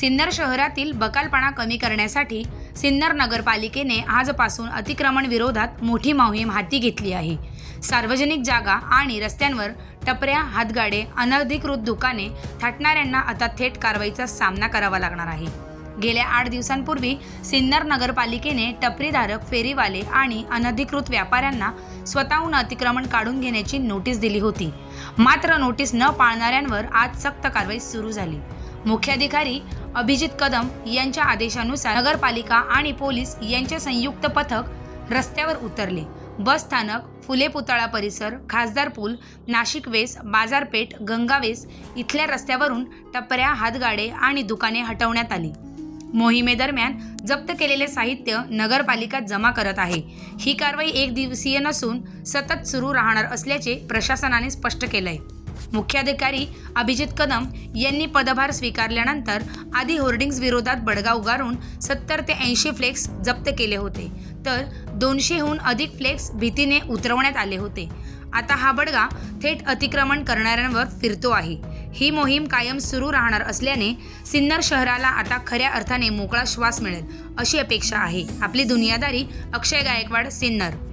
सिन्नर शहरातील बकालपणा कमी करण्यासाठी सिन्नर नगरपालिकेने आजपासून अतिक्रमण विरोधात मोठी मोहीम हाती घेतली आहे. सार्वजनिक जागा आणि रस्त्यांवर टपऱ्या हातगाडे अनधिकृत दुकाने थाटणाऱ्यांना आता थेट कारवाईचा सामना करावा लागणार आहे. गेल्या आठ दिवसांपूर्वी सिन्नर नगरपालिकेने टपरीधारक फेरीवाले आणि अनधिकृत व्यापाऱ्यांना स्वतःहून अतिक्रमण काढून घेण्याची नोटीस दिली होती. मात्र नोटीस न पाळणाऱ्यांवर आज सक्त कारवाई सुरू झाली. मुख्याधिकारी अभिजित कदम यांच्या आदेशानुसार नगरपालिका आणि पोलीस यांचे संयुक्त पथक रस्त्यावर उतरले. बस स्थानक फुले पुतळा परिसर खासदार पूल नाशिक वेस बाजारपेठ गंगावेस इथल्या रस्त्यावरून टपऱ्या हातगाडे आणि दुकाने हटवण्यात आली. मोहिमेदरम्यान जप्त केलेले साहित्य नगरपालिका जमा करत आहे. ही कारवाई एक दिवसीय नसून सतत सुरू राहणार असल्याचे प्रशासनाने स्पष्ट केलं आहे मुख्याधिकारी अभिजित कदम यांनी पदभार स्वीकारल्यानंतर आधी होर्डिंग्ज विरोधात बडगा उगारून सत्तर ते ऐंशी फ्लेक्स जप्त केले होते. तर दोनशेहून अधिक फ्लेक्स भीतीने उतरवण्यात आले होते. आता हा बडगा थेट अतिक्रमण करणाऱ्यांवर फिरतो आहे. ही मोहीम कायम सुरू राहणार असल्याने सिन्नर शहराला आता खऱ्या अर्थाने मोकळा श्वास मिळेल अशी अपेक्षा आहे. आपली दुनियादारी अक्षय गायकवाड सिन्नर.